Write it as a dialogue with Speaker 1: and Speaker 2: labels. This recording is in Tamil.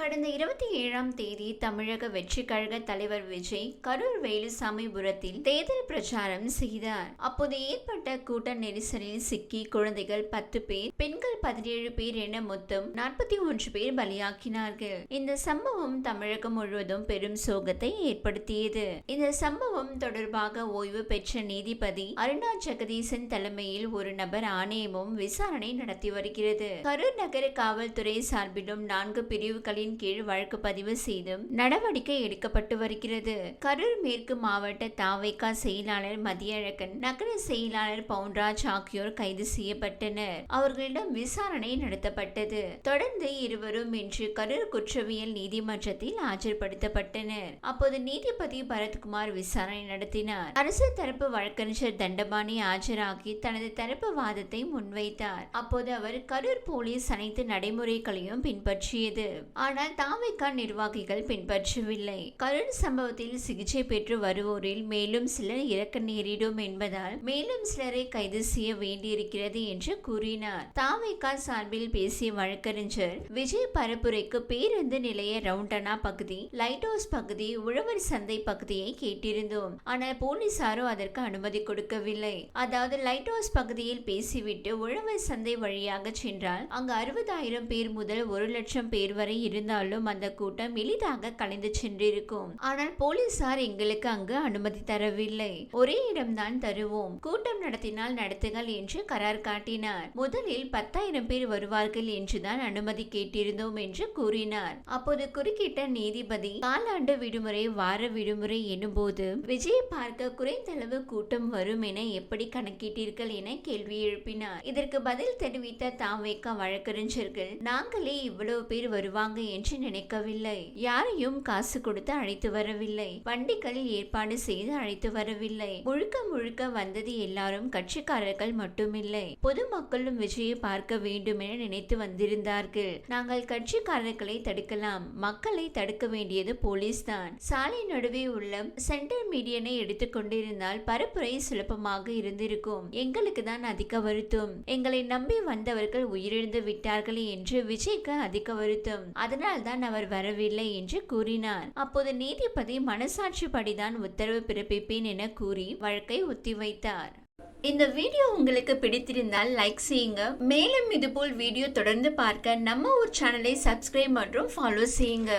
Speaker 1: கடந்த இருபத்தி ஏழாம் தேதி தமிழக வெற்றி கழக தலைவர் விஜய் கரூர் வேலுசாமிபுரத்தில் தேர்தல் பிரச்சாரம் செய்தார். அப்போது ஏற்பட்ட கூட்ட நெரிசலில் சிக்கி குழந்தைகள் பத்து பேர் பெண்கள் பதினேழு பேர் என மொத்தம் நாற்பத்தி ஒன்று பேர் பலியாக்கினார்கள். இந்த சம்பவம் தமிழகம் முழுவதும் பெரும் சோகத்தை ஏற்படுத்தியது. இந்த சம்பவம் தொடர்பாக ஓய்வு பெற்ற நீதிபதி அருணா ஜெகதீசன் தலைமையில் ஒரு நபர் ஆணையமும் விசாரணை நடத்தி வருகிறது. கரூர் நகர காவல்துறை சார்பிலும் நான்கு பிரிவுகளின் கீழ் வழக்கு பதிவு செய்து நடவடிக்கை எடுக்கப்பட்டு வருகிறது. கரூர் மேற்கு மாவட்ட தாவைக்கா செயலாளர் மதியழகன் நகர செயலாளர் பவுன்ராஜ் ஆகியோர் கைது செய்யப்பட்டனர். அவர்களிடம் விசாரணை நடத்தப்பட்டது. தொடர்ந்து இருவரும் இன்று கரூர் குற்றவியல் நீதிமன்றத்தில் ஆஜர்படுத்தப்பட்டனர். அப்போது நீதிபதி பரத்குமார் விசாரணை நடத்தினார். அரசு தரப்பு வழக்கறிஞர் தண்டபாணி ஆஜராகி தனது தரப்பு வாதத்தை முன்வைத்தார். அப்போது அவர் கரூர் போலீஸ் அனைத்து நடைமுறைகளையும் பின்பற்றியது. ஆனால் தாமைக்கான் நிர்வாகிகள் பின்பற்றவில்லை. கருண் சம்பவத்தில் சிகிச்சை பெற்று வருவோரில் மேலும் சிலர் இறக்க நேரிடும் என்பதால் மேலும் சிலரை கைது செய்ய வேண்டியிருக்கிறது என்று கூறினார். தாவைக்கா சார்பில் பேசிய வழக்கறிஞர் விஜய் பரப்புரைக்கு பேருந்து நிலைய ரவுண்டனா பகுதி லைட் ஹவுஸ் பகுதி உழவர் சந்தை பகுதியை கேட்டிருந்தோம். ஆனால் போலீசாரோ அதற்கு அனுமதி கொடுக்கவில்லை. அதாவது லைட் ஹவுஸ் பகுதியில் பேசிவிட்டு உழவர் சந்தை வழியாக சென்றால் அங்கு அறுபதாயிரம் பேர் முதல் ஒரு லட்சம் பேர் வரை இருந்தாலும் அந்த கூட்டம் எளிதாக கலைந்து சென்றிருக்கும். ஆனால் போலீசார் எங்களுக்கு அங்கு அனுமதி தரவில்லை. ஒரே இடம்தான் தருவோம். கூட்டம் நடத்தினால் நடத்துங்கள் என்று கரார் காட்டினார். முதலில் பத்தாயிரம் பேர் வருவார்கள் என்றுதான் அனுமதி கேட்டிருந்தோம் என்று கூறினார். அப்போது குறுக்கிட்ட நீதிபதி காலாண்டு விடுமுறை வார விடுமுறை எனும்போது விஜய் பார்க்க குறைந்தளவு கூட்டம் வரும் என எப்படி கணக்கிட்டீர்கள் என கேள்வி எழுப்பினார். இதற்கு பதில் தெரிவித்த தாவேக்கா வழக்கறிஞர்கள் நாங்களே இவ்வளவு பேர் வருவாங்க என்று நினைக்கவில்லை. யாரையும் காசு கொடுத்து அழைத்து வரவில்லை. வண்டிகளில் ஏற்பாடு செய்து அழைத்து வரவில்லை. முழுக்க முழுக்க வந்தது எல்லாரும் கட்சிக்காரர்கள் மட்டுமில்லை. பொதுமக்களும் விஜயை பார்க்க வேண்டும் என நினைத்து வந்திருந்தார்கள். நாங்கள் கட்சிக்காரர்களை தடுக்கலாம். மக்களை தடுக்க வேண்டியது போலீஸ் தான். சாலை நடுவே உள்ள சென்டர் மீடியனை எடுத்துக்கொண்டிருந்தால் பரப்புரை சுலபமாக இருந்திருக்கும். எங்களுக்கு தான் அதிக வருத்தம். எங்களை நம்பி வந்தவர்கள் உயிரிழந்து விட்டார்களே என்று விஜய்க்கு அதிக வருத்தம். அதனால் தான் அவர் வரவில்லை என்று கூறினார். அப்போது நீதிபதி மனசாட்சிப்படிதான் உத்தரவு பிறப்பிப்பேன் என கூறி வழக்கை ஒத்திவைத்தார். இந்த வீடியோ உங்களுக்கு பிடித்திருந்தால் லைக் செய்யுங்க. மேலும் இதுபோல் வீடியோ தொடர்ந்து பார்க்க நம்ம ஊர் சேனலை சப்ஸ்கிரைப் மற்றும் ஃபாலோ செய்யுங்க.